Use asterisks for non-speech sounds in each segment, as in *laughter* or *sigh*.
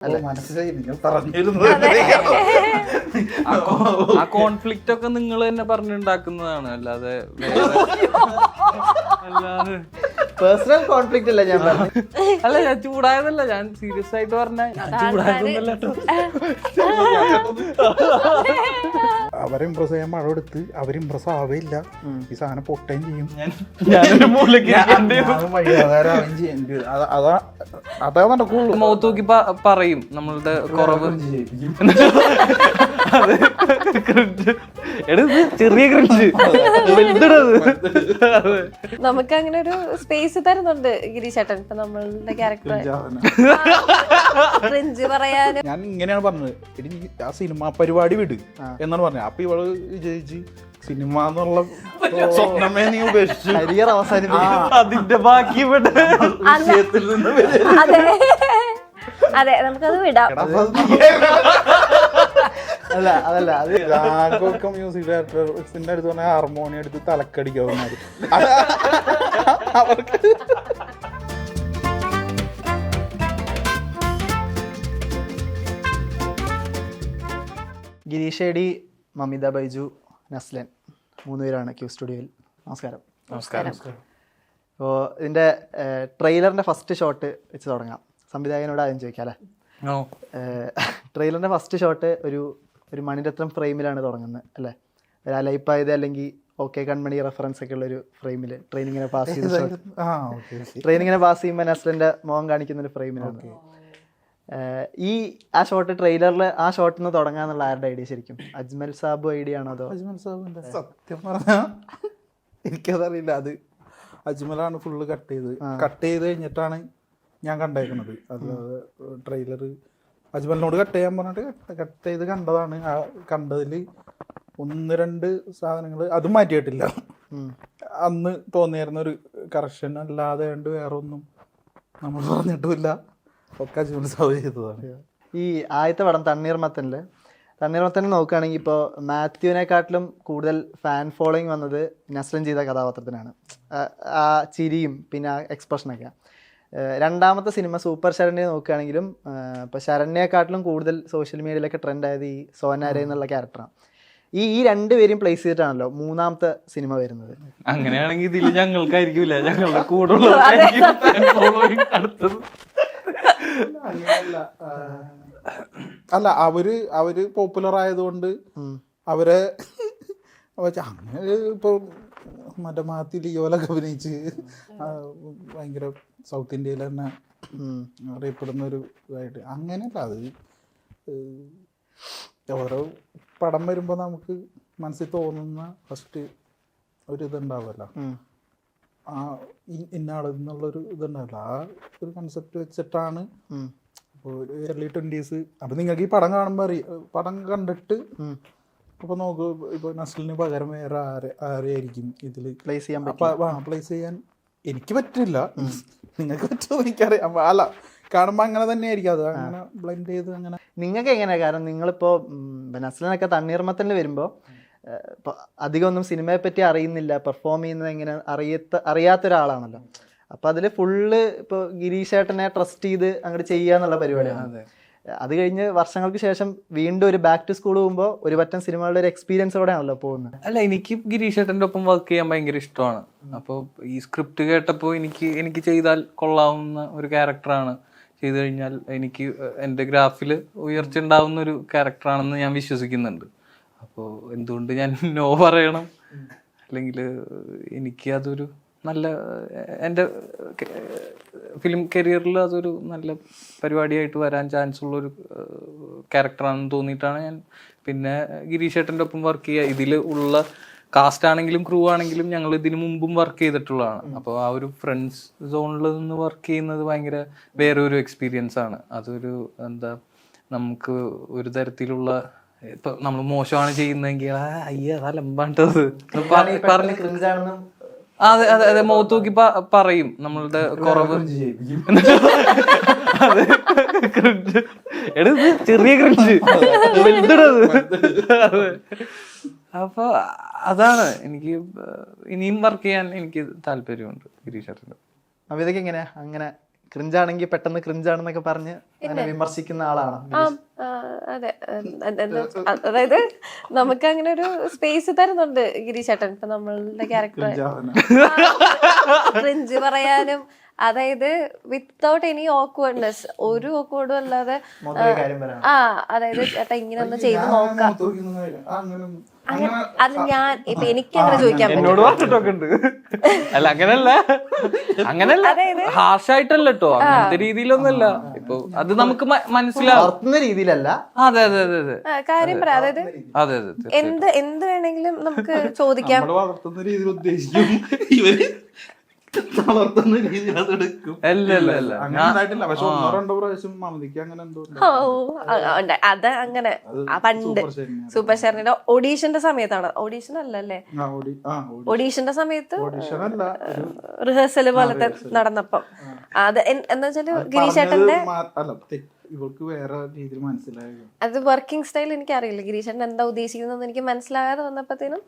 മനസ്സിലായി. നിങ്ങൾ പറഞ്ഞിരുന്നു ആ കോ- ആ കോൺഫ്ലിക്റ്റ് ഒക്കെ നിങ്ങൾ തന്നെ പറഞ്ഞുണ്ടാക്കുന്നതാണ്. അല്ലാതെ അല്ലാതെ പേഴ്സണൽ കോൺഫ്ലിക്റ്റ് അല്ല ഞാൻ അല്ല ഞാൻ ചൂടായതല്ല ഞാൻ സീരിയസ് ആയിട്ട് പറഞ്ഞ. ചൂടായതൊന്നല്ല അവരെ ഇമ്പ്രസ് ചെയ്യാൻ മഴ എടുത്ത് അവർ ഇമ്പ്രസ് ആവേയില്ല. ഈ സാധനം പൊട്ടുകയും ചെയ്യും. അതാ- നടക്കുള്ളൂ. മുഖത്ത് നോക്കി പറയും നമ്മളുടെ കുറവ്. ചെറിയ നമുക്ക് അങ്ങനെ ഒരു സ്പേസ് തരുന്നുണ്ട് ഗിരീശേട്ടൻ. ഇപ്പൊ നമ്മളുടെ ക്യാരക്ടർ ഫ്രഞ്ച് പറയാനും ഞാൻ ഇങ്ങനെയാണ് പറഞ്ഞത്. എടി ആ സിനിമ പരിപാടി വിട് എന്നാണ് പറഞ്ഞത്. അപ്പൊ ഇവൾ വിജയിച്ച് സിനിമ എന്നുള്ള സ്വപ്നമേ നീ ഉപേക്ഷിച്ചു. കരിയർ അവസാനിപ്പിക്കും അതിന്റെ ബാക്കി വിഷയത്തിൽ നിന്ന് അതെ. അതെ നമുക്കത് വിടാം. അല്ല അതല്ല അത് രാഘവൊക്കെ മ്യൂസിക് ഡയറക്ടർ അടുത്ത് പറഞ്ഞാൽ ഹാർമോണിയം എടുത്ത് തലക്കടിക്കാവുന്നത് അവർക്ക് *laughs* ഗിരീഷേടി മമിത ബൈജു നസ്ലൻ മൂന്ന് പേരാണ് ക്യൂ സ്റ്റുഡിയോയിൽ. നമസ്കാരം. നമസ്കാരം. അപ്പോൾ ഇതിന്റെ ട്രെയിലറിന്റെ ഫസ്റ്റ് ഷോട്ട് വെച്ച് തുടങ്ങാം. സംവിധായകനോട് ആദ്യം ചോദിക്കാം അല്ലേ? ട്രെയിലറിന്റെ ഫസ്റ്റ് ഷോട്ട് ഒരു ഒരു മണിരത്നം ഫ്രെയിമിലാണ് തുടങ്ങുന്നത് അല്ലേ? ഒരു അലൈപ്പായത് അല്ലെങ്കിൽ ഓക്കെ കൺമണി റെഫറൻസ് ഒക്കെ ഉള്ള ഒരു ഫ്രെയിമിൽ ട്രെയിനിങ്ങിനെ പാസ് ചെയ്ത് ട്രെയിനിങ്ങിനെ പാസ് ചെയ്യുമ്പോൾ നസ്ലിന്റെ മുഖം കാണിക്കുന്ന ഒരു ഫ്രെയിമിലാണ് ഈ ആ ഷോട്ട് ട്രെയിലറിൽ ആ ഷോട്ടിൽ നിന്ന് തുടങ്ങാന്നുള്ള ആരുടെ ഐഡിയ ശരിക്കും? അജ്മൽ സാബു ഐഡിയ ആണോ അതോ? അജ്മൽ സാബുന്റെ സത്യം പറഞ്ഞാൽ എനിക്കതറിയില്ല. അത് അജ്മലാണ് ഫുള്ള് കട്ട് ചെയ്ത്. കട്ട് ചെയ്ത് കഴിഞ്ഞിട്ടാണ് ഞാൻ കണ്ടേക്കുന്നത് അല്ലാതെ ട്രെയിലർ അജ്മലിനോട് കട്ട് ചെയ്യാൻ പറഞ്ഞിട്ട് കട്ട് ചെയ്ത് കണ്ടതാണ്. ആ കണ്ടതിൽ ഒന്ന് രണ്ട് സാധനങ്ങൾ അതും മാറ്റിയിട്ടില്ല. അന്ന് തോന്നിയിരുന്ന ഒരു കറക്ഷൻ അല്ലാതെ കണ്ട് വേറെ ഒന്നും നമ്മൾ പറഞ്ഞിട്ടുമില്ല. ഒക്കെ ജോലി സാബ് ചെയ്തതാണ്. ഈ ആദ്യത്തെ പടം തണ്ണീർമത്തനിൽ തണ്ണീർമത്തനിൽ നോക്കുകയാണെങ്കിൽ ഇപ്പോൾ മാത്യുവിനെക്കാട്ടിലും കൂടുതൽ ഫാൻ ഫോളോയിങ് വന്നത് നസ്ലൻ ചെയ്ത കഥാപാത്രത്തിനാണ്. ആ- ആ ചിരിയും പിന്നെ ആ എക്സ്പ്രഷനൊക്കെ രണ്ടാമത്തെ സിനിമ സൂപ്പർ ശരണ്യ നോക്കുകയാണെങ്കിലും ഇപ്പോൾ ശരണ്യെക്കാട്ടിലും കൂടുതൽ സോഷ്യൽ മീഡിയയിലൊക്കെ ട്രെൻഡായത് ഈ സോനാരെ എന്നുള്ള ക്യാരക്ടറാണ് ഈ ഈ രണ്ടുപേരും പ്ലേസ് ചെയ്തിട്ടാണല്ലോ മൂന്നാമത്തെ സിനിമ വരുന്നത്. അങ്ങനെയാണെങ്കിൽ ഇതിൽ ഞങ്ങൾക്കായിരിക്കില്ല? ഞങ്ങളുടെ കൂടെ അല്ല അവർ അവർ പോപ്പുലർ ആയതുകൊണ്ട് അവരെ അങ്ങനെ ഇപ്പൊ മറ്റേ മാത്തി ലിയോലൊക്കെ അഭിനയിച്ച് ഭയങ്കര സൗത്ത് ഇന്ത്യയിൽ തന്നെ അറിയപ്പെടുന്ന ഒരു ഇതായിട്ട്. അങ്ങനെയല്ല അത് ഓരോ പടം വരുമ്പോൾ നമുക്ക് മനസ്സിൽ തോന്നുന്ന ഫസ്റ്റ് ഒരു ഇതുണ്ടാവുമല്ലോ ആ ഇ- ഇന്ന ആൾ എന്നുള്ളൊരു ഇതുണ്ടാവില്ല. ആ ഒരു കൺസെപ്റ്റ് വെച്ചിട്ടാണ്. ഇപ്പോൾ ഏർലി ട്വന്റീസ് അപ്പം നിങ്ങൾക്ക് ഈ പടം കാണുമ്പോൾ അറിയാം പടം കണ്ടിട്ട് അപ്പൊ അപ്പോൾ നോക്ക് ഇപ്പോൾ നസ്ലിന് പകരം വേറെ ആരെ ആരെയായിരിക്കും ഇതിൽ പ്ലേസ് ചെയ്യാൻ പ്ലേസ് ചെയ്യാൻ എനിക്ക് പറ്റില്ല. നിങ്ങൾക്ക് പറ്റുമോ എനിക്കറിയാം. അല്ല കാണുമ്പോൾ അങ്ങനെ തന്നെ ആയിരിക്കും അത് അങ്ങനെ ബ്ലെൻഡ് ചെയ്ത് അങ്ങനെ. നിങ്ങൾക്ക് എങ്ങനെയാ? കാരണം നിങ്ങളിപ്പോൾ നസ്ലിനൊക്കെ തണ്ണീർമത്തനിൽ വരുമ്പോൾ അധികം ഒന്നും സിനിമയെ പറ്റി അറിയുന്നില്ല. പെർഫോം ചെയ്യുന്നത് എങ്ങനെ? അറിയത്ത അറിയാത്ത ഒരാളാണല്ലോ അപ്പോൾ അതിൽ ഫുള്ള് ഇപ്പോൾ ഗിരീഷേട്ടനെ ട്രസ്റ്റ് ചെയ്ത് അങ്ങോട്ട് ചെയ്യുക എന്നുള്ള പരിപാടിയാണ്. അത്. കഴിഞ്ഞ് വർഷങ്ങൾക്ക് ശേഷം വീണ്ടും ഒരു ബാക്ക് ടു സ്കൂൾ പോകുമ്പോൾ ഒരു പറ്റം സിനിമകളുടെ ഒരു എക്സ്പീരിയൻസ് എക്സ്പീരിയൻസോടെയാണല്ലോ പോകുന്നത്. അല്ല എനിക്ക് ഗിരീഷ് ഏട്ടന്റെ ഒപ്പം വർക്ക് ചെയ്യാൻ ഭയങ്കര ഇഷ്ടമാണ്. അപ്പോൾ ഈ സ്ക്രിപ്റ്റ് കേട്ടപ്പോൾ എനിക്ക് എനിക്ക് ചെയ്താൽ കൊള്ളാവുന്ന ഒരു ക്യാരക്ടറാണ് ചെയ്തു കഴിഞ്ഞാൽ എനിക്ക് എന്റെ ഗ്രാഫിൽ ഉയർച്ച ഉണ്ടാവുന്ന ഒരു ക്യാരക്ടറാണെന്ന് ഞാൻ വിശ്വസിക്കുന്നുണ്ട്. അപ്പോൾ എന്തുകൊണ്ട് ഞാൻ *laughs* നോ പറയണം? അല്ലെങ്കിൽ എനിക്ക് അതൊരു നല്ല എന്റെ ഫിലിം കരിയറിൽ അതൊരു നല്ല പരിപാടിയായിട്ട് വരാൻ ചാൻസ് ഉള്ളൊരു ക്യാരക്ടറാണെന്ന് തോന്നിയിട്ടാണ് ഞാൻ പിന്നെ ഗിരീഷ് ഏട്ടന്റെ ഒപ്പം വർക്ക് ചെയ്യുക. ഇതിൽ ഉള്ള കാസ്റ്റ് ആണെങ്കിലും ക്രൂ ആണെങ്കിലും ഞങ്ങൾ ഇതിനു മുമ്പും വർക്ക് ചെയ്തിട്ടുള്ളതാണ്. അപ്പോൾ ആ ഒരു ഫ്രണ്ട്സ് സോണിൽ നിന്ന് വർക്ക് ചെയ്യുന്നത് ഭയങ്കര വേറെ ഒരു എക്സ്പീരിയൻസ് ആണ്. അതൊരു എന്താ നമുക്ക് ഒരു തരത്തിലുള്ള ഇപ്പൊ നമ്മൾ മോശമാണ് ചെയ്യുന്നതെങ്കിൽ അയ്യ അതാ അതെ അതെ അതെ മുഖത്ത് നോക്കി പറയും. നമ്മളുടെ കുറവ്. *laughs* എടുത്ത് ചെറിയ ക്രിഞ്ച് വലുതിടത് അതെ അപ്പൊ അതാണ് എനിക്ക് ഇനിയും വർക്ക് ചെയ്യാൻ എനിക്ക് താല്പര്യമുണ്ട് അപ്പൊ ഇതൊക്കെ എങ്ങനെയാ? അങ്ങനെ ക്രിഞ്ചാണെങ്കിൽ പെട്ടെന്ന് ക്രിഞ്ചാണെന്നൊക്കെ പറഞ്ഞ് അങ്ങനെ വിമർശിക്കുന്ന ആളാണ് അതെ. അതായത് നമുക്ക് അങ്ങനെ ഒരു സ്പേസ് തരുന്നുണ്ട് ഗിരീശേട്ടൻ ഇപ്പൊ നമ്മളുടെ ക്യാരക്ടർ ക്രിഞ്ച് പറയാനും അതായത് വിത്തൗട്ട് എനി ഓക്വേർഡ്നെസ് ഒരു ഓക്വേർഡും അല്ലാതെ ആ അതായത് ചേട്ടാ ഇങ്ങനെ ഒന്ന് ചെയ്ത് നോക്കാം അത് ഞാൻ ഇപ്പൊ എനിക്ക് അങ്ങനെ ചോദിക്കാൻ എന്നോട് പറഞ്ഞിട്ടൊക്കെ ഉണ്ട് അല്ല അങ്ങനല്ല. അങ്ങനല്ല. ഹാർഷായിട്ടല്ല കേട്ടോ അങ്ങനത്തെ രീതിയിലൊന്നല്ല ഇപ്പൊ അത് നമുക്ക് മനസ്സിലാവും രീതിയിലല്ല. അതെ അതെ അതെ അതെ. കാര്യം പറയാം അതായത് അതെ അതെ അതെ. എന്ത് എന്ത് വേണമെങ്കിലും നമുക്ക് *laughs* ചോദിക്കാം. വളർത്തുന്ന രീതിയിൽ ഉദ്ദേശിക്കും. ഇവർ വളർത്തുന്ന രീതിയിൽ അത് എടുക്കും. അല്ല അല്ല അല്ല. അങ്ങനെ ഉണ്ടായിട്ടില്ല. പക്ഷെ ഒന്നോ രണ്ടോ പ്രാവശ്യം മമതിക്ക് അങ്ങനെ എന്തോ അത് അങ്ങനെ. ആ, പണ്ട് സൂപ്പർ സ്റ്റാറിന്റെ ഓഡീഷന്റെ സമയത്താണ്. ഓഡീഷൻ അല്ലല്ലേ? ഓഡീഷന്റെ സമയത്ത് ഓഡിഷൻ അല്ല ഒരു റിഹേഴ്സൽ പോലത്തെ നടന്നപ്പം. അത് എന്താ വെച്ചാൽ ഗിരീഷേട്ടന്റെ ഇവൾക്ക് വേറെ രീതിയിൽ മനസ്സിലായോ? അത് വർക്കിംഗ് സ്റ്റൈൽ എനിക്ക് അറിയില്ല ഗിരീശൻ എന്താ ഉദ്ദേശിക്കുന്നതെന്ന് എനിക്ക് മനസ്സിലാകാതെ വന്നപ്പോഴത്തേനും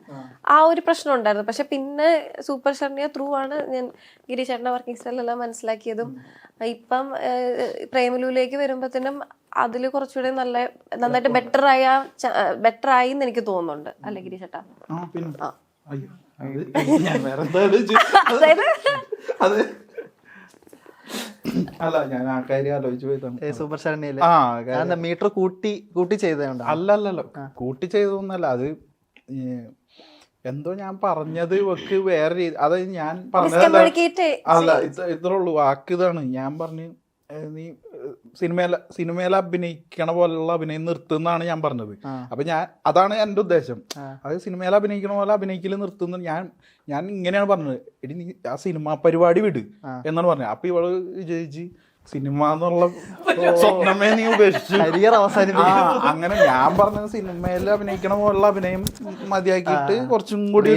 ആ. ഒരു പ്രശ്നം ഉണ്ടായിരുന്നു. പക്ഷെ പിന്നെ സൂപ്പർ ഷർണിയ ത്രൂ ആണ് ഞാൻ ഗിരീഷേട്ടന്റെ വർക്കിംഗ് സ്റ്റൈൽ എല്ലാം മനസ്സിലാക്കിയതും. ഇപ്പം പ്രേമലൂലേക്ക് വരുമ്പോഴത്തേനും അതിൽ കുറച്ചുകൂടെ നല്ല നന്നായിട്ട് ബെറ്റർ ആയ ബെറ്റർ ആയി എന്ന് എനിക്ക് തോന്നുന്നുണ്ട്. അല്ലെ ഗിരീഷേട്ടാ അതായത് അത് അല്ല ഞാൻ ആ കാര്യം ആലോചിച്ചു സൂപ്പർ ശരണ്യയിൽ ആ മീറ്റർ കൂട്ടി കൂട്ടി ചെയ്തതുകൊണ്ട് അല്ല അല്ലല്ലോ കൂട്ടി ചെയ്തതൊന്നല്ല അത് എന്തോ ഞാൻ പറഞ്ഞത് വെക്ക് വേറെ രീതി അതായത് ഞാൻ പറഞ്ഞതല്ല. അല്ല ഇത്ര ഇത്രേ ഉള്ളൂ വാക്ക് ഇതാണ് ഞാൻ പറഞ്ഞു നീ സിനിമയിൽ സിനിമയിൽ അഭിനയിക്കണ പോലുള്ള അഭിനയം നിർത്തുന്നാണ് ഞാൻ പറഞ്ഞത്. അപ്പൊ ഞാൻ അതാണ് എന്റെ ഉദ്ദേശം. അത് സിനിമയിൽ അഭിനയിക്കണ പോലെ അഭിനയിക്കൽ നിർത്തുന്ന ഞാൻ ഞാൻ ഇങ്ങനെയാണ് പറഞ്ഞത്. എടി നീ ആ സിനിമ പരിപാടി വിട് എന്നാണ് പറഞ്ഞത്. അപ്പൊ ഇവൾ വിജയിച്ച് സിനിമ എന്നുള്ള സ്വപ്നമേ നീ ഉപേക്ഷിച്ചു. കരിയർ അവസാനിപ്പിക്കും അങ്ങനെ ഞാൻ *laughs* പറഞ്ഞത് സിനിമയിൽ അഭിനയിക്കണ പോലുള്ള അഭിനയം മതിയാക്കിയിട്ട് കുറച്ചും കൂടി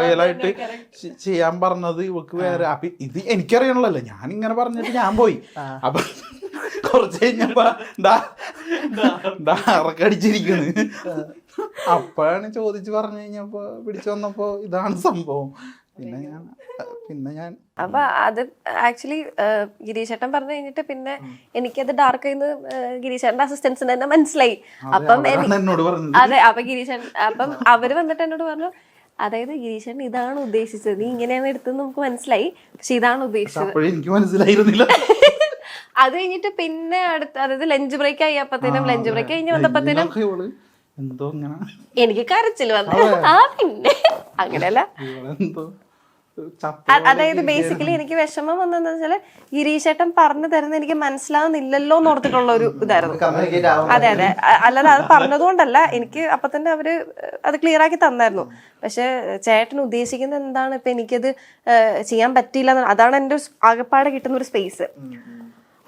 റിയലായിട്ട് ചെയ്യാൻ. പറഞ്ഞത് ഇവക്ക് വേറെ. അപ്പൊ ഇത് എനിക്കറിയണല്ലോ. ഞാൻ ഇങ്ങനെ പറഞ്ഞിട്ട് ഞാൻ പോയി. അപ്പൊ കുറച്ച് കഴിഞ്ഞപ്പോ അപ്പഴാണ് അപ്പോഴാണ് ചോദിച്ചു പറഞ്ഞു കഴിഞ്ഞപ്പോ പിടിച്ചു വന്നപ്പോ ഇതാണ് സംഭവം. പിന്നെ ഞാൻ പിന്നെ ഞാൻ അപ്പൊ അത് ആക്ച്വലി ഗിരീശേട്ടൻ പറഞ്ഞു കഴിഞ്ഞിട്ട് പിന്നെ എനിക്കത് ഡാർക്ക് ആയിന്ന് ഗിരീശേട്ടന്റെ അസിസ്റ്റൻസിന് തന്നെ മനസ്സിലായി. അപ്പം അതെ അപ്പൊ ഗിരീശൻ അപ്പം അവർ വന്നിട്ട് എന്നോട് പറഞ്ഞു അതായത് ഗിരീശൻ ഇതാണ് ഉദ്ദേശിച്ചത്. നീ ഇങ്ങനെയാണ് എടുത്തത് നമുക്ക് മനസ്സിലായി. പക്ഷെ ഇതാണ് ഉദ്ദേശിച്ചത്. എനിക്ക് മനസ്സിലായിരുന്നില്ല. *laughs* അത് കഴിഞ്ഞിട്ട് പിന്നെ അടുത്ത അതായത് ലഞ്ച് ബ്രേക്ക് ആയി. ആയപ്പോഴത്തേനും ലഞ്ച് ബ്രേക്ക് കഴിഞ്ഞ് വന്നപ്പോഴത്തേനും ഇങ്ങനെ എനിക്ക് കരച്ചിൽ വന്നു. ആ പിന്നെ. അങ്ങനെയല്ല. അതായത് ബേസിക്കലി എനിക്ക് വിഷമം വന്നതെന്ന് വെച്ചാൽ ഗിരീശേട്ടൻ പറഞ്ഞു തരുന്നത് എനിക്ക് മനസ്സിലാവുന്നില്ലല്ലോ എന്ന് ഓർത്തിട്ടുള്ള ഒരു ഇതായിരുന്നു. അതെ അതെ. അല്ലാതെ അത് പറഞ്ഞതുകൊണ്ടല്ല. എനിക്ക് അപ്പൊ തന്നെ അവർ അത് ക്ലിയർ ആക്കി തന്നായിരുന്നു. പക്ഷെ ചേട്ടൻ ഉദ്ദേശിക്കുന്നത് എന്താണ്? ഇപ്പൊ എനിക്കത് ഏഹ്, ചെയ്യാൻ പറ്റിയില്ല അതാണ് എന്റെ ആകപ്പാടെ കിട്ടുന്ന ഒരു സ്പേസ്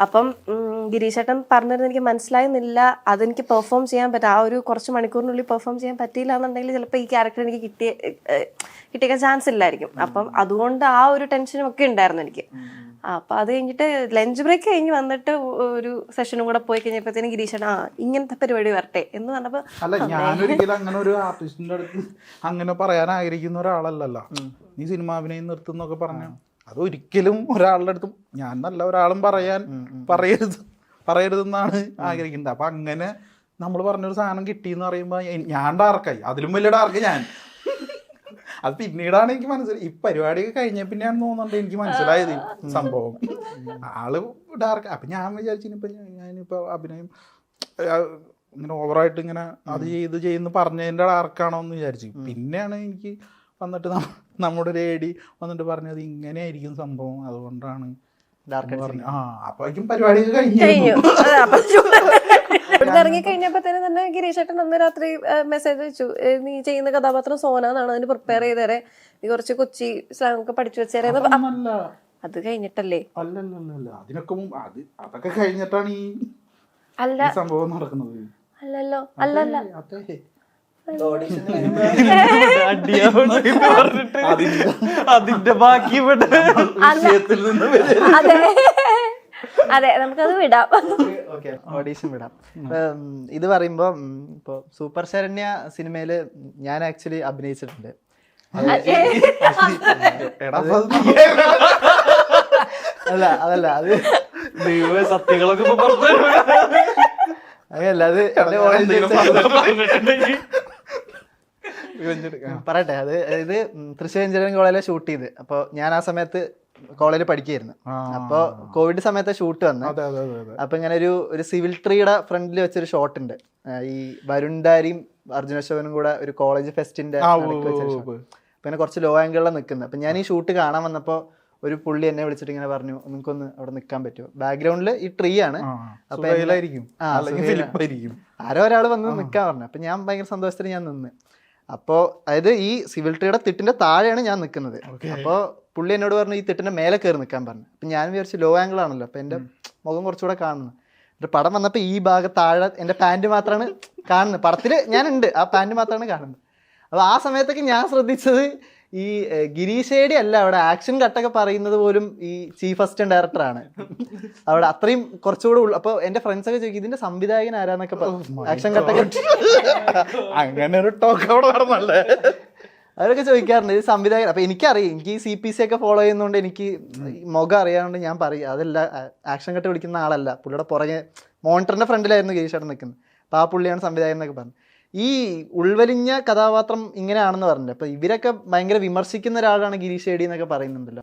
അപ്പം ഗിരീഷേട്ടൻ ഗിരീശേട്ടൻ പറഞ്ഞിരുന്നത് എനിക്ക് മനസ്സിലായിരുന്നില്ല. അതെനിക്ക് പെർഫോം ചെയ്യാൻ പറ്റും ആ ഒരു കുറച്ച് മണിക്കൂറിനുള്ളിൽ പെർഫോം ചെയ്യാൻ പറ്റിയില്ല എന്നുണ്ടെങ്കിൽ ചിലപ്പോൾ ഈ ക്യാരക്ടർ എനിക്ക് കിട്ടിയ കിട്ടിയേക്കാൻ ചാൻസ് ഇല്ലായിരിക്കും. അപ്പം അതുകൊണ്ട് ആ ഒരു ടെൻഷനും ഒക്കെ ഉണ്ടായിരുന്നു എനിക്ക്. അപ്പം അത് കഴിഞ്ഞിട്ട് ലഞ്ച് ബ്രേക്ക് കഴിഞ്ഞ് വന്നിട്ട് ഒരു സെഷനും കൂടെ പോയി കഴിഞ്ഞപ്പോഴത്തേനും ഗിരീശൻ ആ ഇങ്ങനത്തെ പരിപാടി വരട്ടെ എന്ന് പറഞ്ഞപ്പോൾ അല്ല ഞാനൊരിക്കലും അങ്ങനെ ഒരു ആർട്ടിസ്റ്റിന്റെ അടുത്ത് അങ്ങനെ പറയാൻ ആഗ്രഹിക്കുന്ന ഒരാളല്ലല്ലോ നീ സിനിമ അഭിനയം നിർത്തുന്നൊക്കെ പറഞ്ഞു. അതൊരിക്കലും ഒരാളുടെ അടുത്തും ഞാൻ നല്ല ഒരാളും പറയാൻ പറയരുത്. പറയരുതെന്നാണ് ആഗ്രഹിക്കുന്നത്. അപ്പൊ അങ്ങനെ നമ്മൾ പറഞ്ഞൊരു സാധനം കിട്ടിയെന്ന് പറയുമ്പോ എ- ഞാൻ ഡാർക്കായി അതിലും വലിയ ഡാർക്ക് ഞാൻ. അത് പിന്നീടാണ് എനിക്ക് മനസ്സിലായി. ഈ പരിപാടിയൊക്കെ കഴിഞ്ഞ പിന്നെയാണ് തോന്നുന്നുണ്ട് എനിക്ക് മനസ്സിലായത് ഈ സംഭവം. ആൾ ഡാർക്ക് അപ്പൊ ഞാൻ വിചാരിച്ചു ഞാനിപ്പോൾ അഭിനയം ഇങ്ങനെ ഓവറായിട്ട് ഇങ്ങനെ അത് ചെയ്ത് ചെയ്യുന്നു പറഞ്ഞതിന്റെ ഡാർക്കാണോ എന്ന് വിചാരിച്ചു. പിന്നെയാണ് എനിക്ക് വന്നിട്ട് നമ്മ- നമ്മുടെ ഒരു ഏടി വന്നിട്ട് പറഞ്ഞത് ഇങ്ങനെയായിരിക്കും സംഭവം. അതുകൊണ്ടാണ് ഡാർക്ക് പറഞ്ഞു. ആ അപ്പോഴേക്കും പരിപാടി കഴിഞ്ഞു. *laughs* ഇറങ്ങി കഴിഞ്ഞപ്പോ തന്നെ തന്നെ ഗിരീഷേട്ടൻ അന്ന് രാത്രി മെസ്സേജ് വെച്ചു നീ ചെയ്യുന്ന കഥാപാത്രം സോന എന്നാണ് അതിന് പ്രിപ്പയർ ചെയ്തേരെ. നീ കുറച്ച് കൊച്ചി സ്ലാങ് ഒക്കെ പഠിച്ചു വെച്ചേരെ അത് കഴിഞ്ഞിട്ടല്ലേ? അല്ലല്ലല്ല അതിനൊക്കെ അത് അതൊക്കെ കഴിഞ്ഞിട്ടാണ് ഈ അല്ല. സംഭവം നടക്കുന്നത്. അല്ലല്ലോ. അല്ലല്ല. അതെ. *laughs* അതിന്റെ ബാക്കി അതെ. അതെ നമുക്കത് വിടാം. ഓക്കെ ഓഡീഷൻ വിടാം. ഇത് പറയുമ്പോ ഇപ്പൊ സൂപ്പർ ശരണ്യ സിനിമയിൽ ഞാൻ ആക്ച്വലി അഭിനയിച്ചിട്ടുണ്ട്. അല്ല അതല്ല അത് സത്യങ്ങളൊക്കെ അതല്ല അത് എന്റെ കോളേജ് എന്തെങ്കിലും പറഞ്ഞിട്ടുണ്ടെങ്കിൽ പറയട്ടെ. അത് ഇത് തൃശ്ശൂർ എഞ്ചിനീയറിംഗ് കോളേജിലെ ഷൂട്ട് ചെയ്ത്. അപ്പോൾ ഞാൻ ആ സമയത്ത് കോളേജിൽ പഠിക്കുകയായിരുന്നു അപ്പൊ അപ്പോൾ കോവിഡ് സമയത്ത് ഷൂട്ട് വന്ന്. അതെ അതെ അതെ അതെ. അപ്പൊ ഇങ്ങനെ ഒരു ഒരു സിവിൽ ട്രീയുടെ ഫ്രണ്ടിൽ വെച്ചൊരു ഷോട്ട് ഉണ്ട്. ഈ വരുണ്ടാരിയും അർജുന അശോകനും കൂടെ ഒരു കോളേജ് ഫെസ്റ്റിന്റെ പിന്നെ കുറച്ച് ലോ ആംഗിളിലാണ് നിൽക്കുന്നത് അപ്പൊ ഞാൻ ഈ ഷൂട്ട് കാണാൻ വന്നപ്പോൾ ഒരു പുള്ളി എന്നെ വിളിച്ചിട്ട് ഇങ്ങനെ പറഞ്ഞു നിങ്ങൾക്കൊന്ന് അവിടെ നിൽക്കാൻ പറ്റുമോ? ബാക്ക്ഗ്രൗണ്ടിൽ ഈ ട്രീ ആണ്. അപ്പൊ ആരോ ഒരാൾ വന്ന് നിൽക്കാൻ പറഞ്ഞു. അപ്പൊ ഞാൻ ഭയങ്കര സന്തോഷത്തിൽ ഞാൻ നിന്ന്. അപ്പോൾ അതായത് ഈ സിവിൽ ട്രീയുടെ തിട്ടിന്റെ താഴെയാണ് ഞാൻ നിൽക്കുന്നത് അപ്പോൾ പുള്ളി എന്നോട് പറഞ്ഞു ഈ തിട്ടിന്റെ മേലെ കയറി നിൽക്കാൻ പറഞ്ഞു. അപ്പൊ ഞാൻ വിചാരിച്ചു ലോ ആംഗിൾ ആണല്ലോ. അപ്പൊ എന്റെ മുഖം കുറച്ചുകൂടെ കാണുന്നു എന്നിട്ട് പടം വന്നപ്പോൾ ഈ ഭാഗം താഴെ എന്റെ പാന്റ് മാത്രമാണ് കാണുന്നത്. പടത്തിൽ ഞാനുണ്ട് ആ പാന്റ് മാത്രമാണ് കാണുന്നത്. അപ്പോൾ ആ സമയത്തൊക്കെ ഞാൻ ശ്രദ്ധിച്ചത് ഈ ഗിരീശേടി അല്ല അവിടെ ആക്ഷൻ കട്ടൊക്കെ പറയുന്നത് പോലും ഈ ചീഫ് അസിസ്റ്റന്റ് ഡയറക്ടറാണ്. അവിടെ അത്രയും കുറച്ചുകൂടെ ഉള്ളു അപ്പൊ എന്റെ ഫ്രണ്ട്സ് ഒക്കെ ചോദിക്കും ഇതിന്റെ സംവിധായകൻ ആരാന്നൊക്കെ ആക്ഷൻ കട്ടൊക്കെ അങ്ങനെ ഒരു ടോക്ക് അവിടെ നടന്നല്ലേ? അവരൊക്കെ ചോദിക്കാറുണ്ട് ഇത് സംവിധായകൻ അപ്പൊ എനിക്കറിയാം എനിക്ക് സി പി സി ഒക്കെ ഫോളോ ചെയ്യുന്നതുകൊണ്ട് എനിക്ക് മുഖം അറിയാണ്ട് ഞാൻ പറയും അതല്ല ആക്ഷൻ കട്ട് വിളിക്കുന്ന ആളല്ല പുള്ളിയുടെ പുറകെ മോണിറ്ററിന്റെ ഫ്രണ്ടിലായിരുന്നു ഗിരീഷ് ചേട്ടൻ നിൽക്കുന്നത് അപ്പൊ ആ പുള്ളിയാണ് സംവിധായകൻ എന്നൊക്കെ പറഞ്ഞു. ഈ ഉൾവലിഞ്ഞ കഥാപാത്രം ഇങ്ങനെയാണെന്ന് പറഞ്ഞില്ല? അപ്പൊ ഇവരൊക്കെ ഭയങ്കര വിമർശിക്കുന്ന ഒരാളാണ് ഗിരീഷ് ഏടി എന്നൊക്കെ പറയുന്നുണ്ടല്ലോ.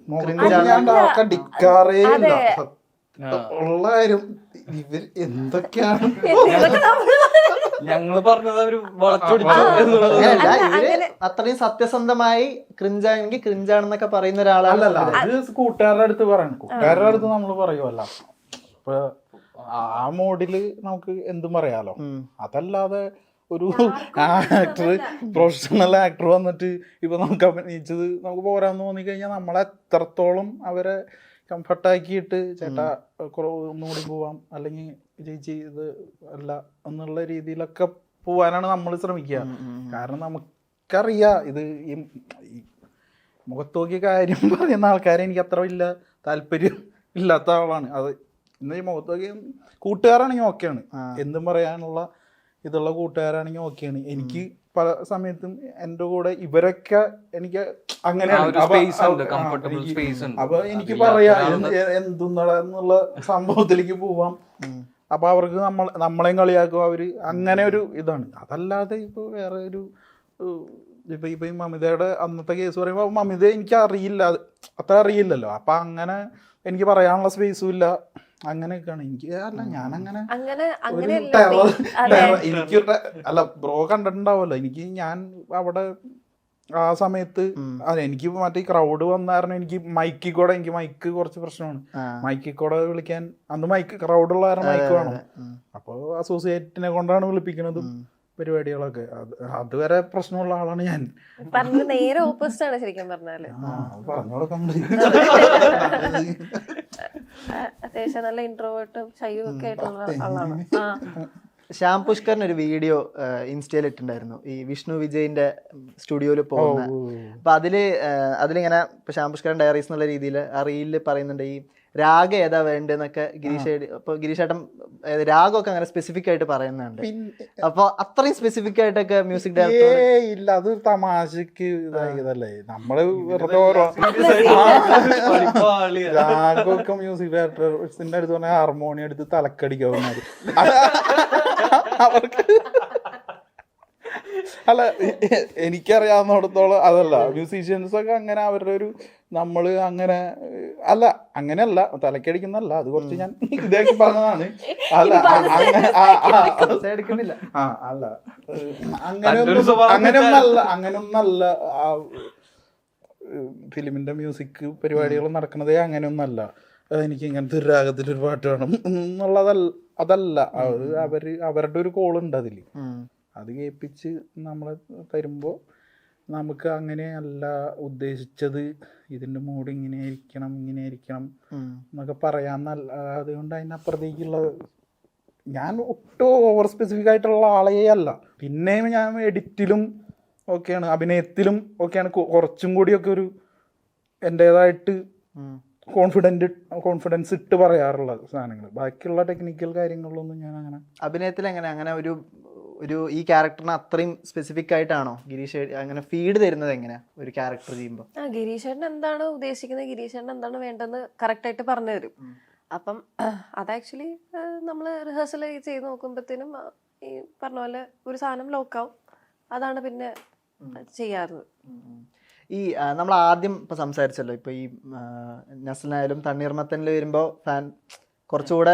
ഉള്ള കാര്യം ഇവർ എന്തൊക്കെയാണ്? പറഞ്ഞത്. അവർ അത്രയും സത്യസന്ധമായി ക്രിഞ്ചാണെങ്കിൽ ക്രിഞ്ചാണെന്നൊക്കെ പറയുന്ന ഒരാളല്ല അത് കൂട്ടുകാരുടെ അടുത്ത് പറയണം. കൂട്ടുകാരുടെ അടുത്ത് നമ്മൾ പറയുമല്ല ഇപ്പൊ ആ മോഡിൽ നമുക്ക് എന്തും പറയാലോ. അതല്ലാതെ ഒരു ആക്ടർ പ്രൊഫഷണൽ ആക്ടർ വന്നിട്ട് ഇപ്പൊ നമുക്ക് അഭിനയിച്ചത് നമുക്ക് പോരാന്ന് തോന്നി കഴിഞ്ഞാൽ നമ്മളെ എത്രത്തോളം അവരെ കംഫർട്ടാക്കിയിട്ട് ചേട്ടാ കുറവ് ഒന്നുകൂടി പോവാം അല്ലെങ്കിൽ ചേച്ചി ഇത് അല്ല എന്നുള്ള രീതിയിലൊക്കെ പോവാനാണ് നമ്മൾ ശ്രമിക്കുക കാരണം നമുക്കറിയാം ഇത് ഈ ഈ മുഖത്ത് നോക്കിയ കാര്യം പറയുന്ന ആൾക്കാരെ എനിക്ക് അത്ര വലിയ താല്പര്യം ഇല്ലാത്ത ആളാണ്. അത് ഇന്ന് ഈ മുഖത്ത് നോക്കിയ കൂട്ടുകാരാണെങ്കിൽ ഓക്കെയാണ്. എന്തും പറയാനുള്ള ഇതുള്ള കൂട്ടുകാരാണെങ്കിൽ ഓക്കെയാണ് എനിക്ക് പല സമയത്തും എന്റെ കൂടെ ഇവരൊക്കെ എനിക്ക് അങ്ങനെയാണ്. അപ്പൊ- എനിക്ക് പറയാം എന്തുന്നുള്ള സംഭവത്തിലേക്ക് പോവാം. അപ്പൊ അവർക്ക് നമ്മൾ നമ്മളെയും കളിയാക്കും. അവർ അങ്ങനെ ഒരു ഇതാണ്. അതല്ലാതെ ഇപ്പൊ വേറെ ഒരു ഇപ്പൊ ഇപ്പൊ ഈ മമിതയുടെ അന്നത്തെ കേസ് പറയുമ്പോൾ മമിത എനിക്ക് അറിയില്ല. അത് അത്ര അറിയില്ലല്ലോ. അപ്പൊ അങ്ങനെ എനിക്ക് പറയാനുള്ള സ്പേസും ഇല്ല. അങ്ങനെയൊക്കെയാണ്. എനിക്ക് അല്ല ഞാൻ അങ്ങനെ എനിക്ക് അല്ല ബ്രോ കണ്ടിട്ടുണ്ടാവല്ലോ എനിക്ക് ഞാൻ അവിടെ ആ സമയത്ത് അല്ല എനിക്ക് മറ്റേ ക്രൗഡ് വന്ന കാരണം എനിക്ക് മൈക്കിൽ കൂടെ എനിക്ക് മൈക്ക് കുറച്ച് പ്രശ്നമാണ്. മൈക്കിൽ കൂടെ വിളിക്കാൻ അന്ന് മൈക്ക് ക്രൗഡ് ഉള്ള കാരണം മൈക്ക് വേണം. അപ്പോൾ അസോസിയേറ്റിനെ കൊണ്ടാണ് വിളിപ്പിക്കുന്നതും പരിപാടികളൊക്കെ. അത് അതുവരെ പ്രശ്നമുള്ള ആളാണ് ഞാൻ. പറഞ്ഞ നേരെ ഓപ്പോസിറ്റ് ആണ് ശരിക്കും പറഞ്ഞാൽ. ആ, അത്യാവശ്യം നല്ല ഇൻട്രോവേർട്ടും ഷൈയും ഒക്കെ ആയിട്ടുള്ള ആളാണ്. ആ. ശ്യാം പുഷ്കറിന് ഒരു വീഡിയോ ഇൻസ്റ്റയിൽ ഇട്ടുണ്ടായിരുന്നു ഈ വിഷ്ണു വിജയിന്റെ സ്റ്റുഡിയോയിൽ പോകുന്ന. അപ്പൊ അതിൽ അതിലിങ്ങനെ ഇപ്പൊ ശ്യാം പുഷ്കരൻ ഡയറീസ് എന്നുള്ള രീതിയിൽ ആ റീലിൽ പറയുന്നുണ്ട് ഈ രാഗ ഏതാ വേണ്ടെന്നൊക്കെ ഗിരീഷ് അപ്പൊ ഗിരീഷേട്ടൻ രാഗമൊക്കെ അങ്ങനെ സ്പെസിഫിക് ആയിട്ട് പറയുന്നുണ്ട്. അപ്പൊ അത്രയും സ്പെസിഫിക് ആയിട്ടൊക്കെ മ്യൂസിക് ഡയറക്ടർ ഇല്ല അത് തമാശക്ക് ഇതായതല്ലേ? നമ്മൾ വെറുതെ ഓരോ രാഗമൊക്കെ മ്യൂസിക് ഡയറക്ടർ അടുത്ത് പറഞ്ഞാൽ ഹാർമോണിയം എടുത്ത് തലക്കടിക്കാവുന്നത് *laughs* അവർക്ക് അല്ല എനിക്കറിയാവുന്നിടത്തോളം അതല്ല. മ്യൂസീഷ്യൻസ് ഒക്കെ അങ്ങനെ അവരുടെ ഒരു നമ്മൾ അങ്ങനെ അല്ല അങ്ങനെയല്ല തലക്കടിക്കുന്നല്ല അത് കുറച്ച് ഞാൻ ഇതാക്കി പറഞ്ഞതാണ്. അല്ല അങ്ങനെ ആ, ആ, എടുക്കുന്നില്ല ആ അല്ല. അങ്ങനെയൊന്നും അങ്ങനെയൊന്നല്ല അങ്ങനെയൊന്നല്ല ആ ഫിലിമിന്റെ മ്യൂസിക് പരിപാടികൾ നടക്കുന്നതേ അങ്ങനെയൊന്നല്ല. എനിക്ക് ഇങ്ങനത്തെ ഒരു രാഗത്തിൽ ഒരു പാട്ട് വേണം. എന്നുള്ളതല്ല അതല്ല. അത് അവർ അവരുടെ ഒരു കോൾ ഉണ്ട് അതിൽ അത് കേൾപ്പിച്ച് നമ്മളെ തരുമ്പോൾ നമുക്ക് അങ്ങനെ അല്ല ഉദ്ദേശിച്ചത്. ഇതിന്റെ മൂഡ് ഇങ്ങനെ ആയിരിക്കണം ഇങ്ങനെ ആയിരിക്കണം എന്നൊക്കെ പറയാമെന്നല്ല അതുകൊണ്ട് അതിനപ്പുറത്തേക്കുള്ള ഞാൻ ഒട്ടും ഓവർ സ്പെസിഫിക് ആയിട്ടുള്ള ആളേ അല്ല. പിന്നെയും ഞാൻ എഡിറ്റിലും ഒക്കെയാണ് അഭിനയത്തിലും ഒക്കെയാണ് കുറച്ചും കൂടിയൊക്കെ ഒരു എന്റേതായിട്ട് കോൺഫിഡന്റ് കോൺഫിഡൻസ് ഇട്ട് പറയാറുള്ള സാധനങ്ങൾ ബാക്കിയുള്ള ടെക്നിക്കൽ കാര്യങ്ങളിലൊന്നും ഞാൻ അങ്ങനെ അഭിനയത്തിൽ എങ്ങനെ അങ്ങനെ ഒരു ഒരു ഈ ക്യാരക്ടറിന് അത്രയും സ്പെസിഫിക് ആയിട്ടാണോ ഗിരീഷ് അങ്ങനെ ഫീഡ് തരുന്നത് എങ്ങനെയാ ഒരു ക്യാരക്ടർ ചെയ്യുമ്പോൾ ആ ഗിരീഷേട്ടൻ എന്താണ് ഉദ്ദേശിക്കുന്നത്? ഗിരീഷേട്ടൻ എന്താണ് വേണ്ടതെന്ന് കറക്റ്റ് ആയിട്ട് പറഞ്ഞു തരും. അപ്പം അത് ആക്ച്വലി നമ്മൾ റിഹേഴ്സൽ ചെയ്ത് നോക്കുമ്പോഴത്തേനും ഈ പറഞ്ഞ പോലെ ഒരു സാധനം ലോക്കാവും അതാണ് പിന്നെ ചെയ്യാറ് ഈ നമ്മൾ ആദ്യം ഇപ്പൊ സംസാരിച്ചല്ലോ ഇപ്പൊ ഈ നസലിനായാലും തണ്ണീർമത്തനിൽ വരുമ്പോൾ ഫാൻ കുറച്ചുകൂടെ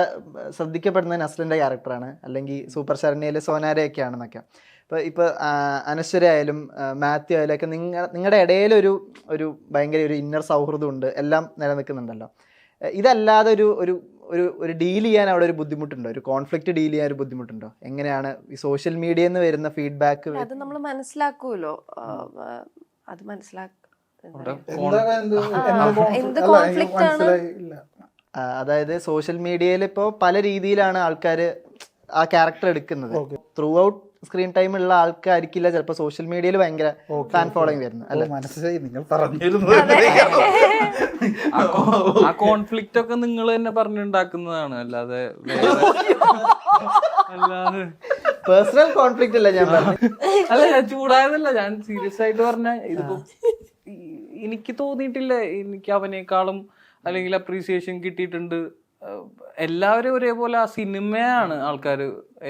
ശ്രദ്ധിക്കപ്പെടുന്ന നസ്ലിന്റെ ക്യാരക്ടറാണ്. അല്ലെങ്കിൽ സൂപ്പർ ശരണ്യയിലെ സോനാരയൊക്കെ ആണെന്നൊക്കെ ഇപ്പോൾ ഇപ്പൊ ആ, അനശ്വര ആയാലും മാത്യു ആയാലും ഒക്കെ നിങ്ങ നിങ്ങളുടെ ഇടയിലൊരു ഒരു ഭയങ്കര ഒരു ഇന്നർ സൗഹൃദം ഉണ്ട് എല്ലാം നിലനിൽക്കുന്നുണ്ടല്ലോ. ഇതല്ലാതെ ഒരു ഒരു ഒരു ഒരു ഡീൽ ചെയ്യാൻ അവിടെ ഒരു ബുദ്ധിമുട്ടുണ്ടോ? ഒരു കോൺഫ്ലിക്റ്റ് ഡീൽ ചെയ്യാൻ ഒരു ബുദ്ധിമുട്ടുണ്ടോ? എങ്ങനെയാണ് ഈ സോഷ്യൽ മീഡിയയിൽ നിന്ന് വരുന്ന ഫീഡ്ബാക്ക് അത് നമ്മൾ മനസ്സിലാക്കുമല്ലോ അത് മനസ്സിലാക്കും എന്ത് കോൺഫ്ലിക്റ്റ് ആണ്? അതായത് സോഷ്യൽ മീഡിയയിൽ ഇപ്പോൾ പല രീതിയിലാണ് ആൾക്കാർ ആ ക്യാരക്ടർ എടുക്കുന്നത്. ത്രൂ ഔട്ട് സ്ക്രീൻ ടൈം ഉള്ള ആൾക്കാർക്കില്ല ചിലപ്പോൾ സോഷ്യൽ മീഡിയയിൽ ഭയങ്കര ഫാൻ ഫോളോയിങ് വരുന്നത് ഓ, മനസ്സിലായി. നിങ്ങൾ പറഞ്ഞിരുന്നു ആ കോൺഫ്ലിക്റ്റ് ഒക്കെ നിങ്ങൾ തന്നെ പറഞ്ഞുണ്ടാക്കുന്നതാണ് അല്ലാതെ അല്ലാതെ. പേഴ്സണൽ കോൺഫ്ലിക്റ്റ് അല്ല ഞാൻ അല്ല ഞാൻ ചൂടായതല്ല ഞാൻ സീരിയസ് ആയിട്ട് പറഞ്ഞ ഇതിപ്പോ എനിക്ക് തോന്നിയിട്ടില്ല എനിക്ക് അവനേക്കാളും അല്ലെങ്കിൽ അപ്രീസിയേഷൻ കിട്ടിയിട്ടുണ്ട്. എല്ലാവരും ഒരേപോലെ ആ സിനിമയാണ് ആൾക്കാർ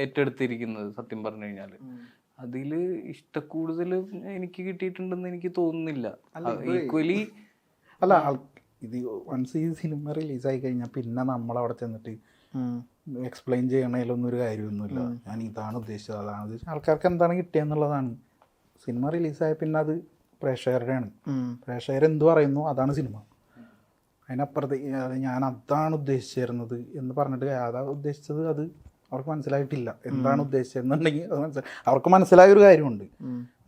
ഏറ്റെടുത്തിരിക്കുന്നത് സത്യം പറഞ്ഞു കഴിഞ്ഞാൽ അതിൽ ഇഷ്ടക്കൂടുതൽ എനിക്ക് കിട്ടിയിട്ടുണ്ടെന്ന് എനിക്ക് തോന്നുന്നില്ല. ഈക്വലി അല്ല ഇത് വൺസ് ഈ സിനിമ റിലീസായി കഴിഞ്ഞാൽ പിന്നെ നമ്മൾ അവിടെ ചെന്നിട്ട് എക്സ്പ്ലെയിൻ ചെയ്യണതിലൊന്നും ഒരു കാര്യമൊന്നുമില്ല. ഞാൻ ഇതാണ് ഉദ്ദേശിച്ചത് അതാണ് ഉദ്ദേശിച്ചത്. ആൾക്കാർക്ക് എന്താണ് കിട്ടിയെന്നുള്ളതാണ്. സിനിമ റിലീസായ പിന്നെ അത് പ്രേക്ഷകരുടെയാണ്. പ്രേക്ഷകരെന്ത് പറയുന്നു അതാണ് സിനിമ. അതിനപ്പുറത്ത് ഞാൻ അതാണ് ഉദ്ദേശിച്ചിരുന്നത് എന്ന് പറഞ്ഞിട്ട് അതാ ഉദ്ദേശിച്ചത് അത് അവർക്ക് മനസ്സിലായിട്ടില്ല. എന്താണ് ഉദ്ദേശിച്ചതെന്നുണ്ടെങ്കിൽ അത് മനസ്സിലായി അവർക്ക് മനസ്സിലായ ഒരു കാര്യമുണ്ട്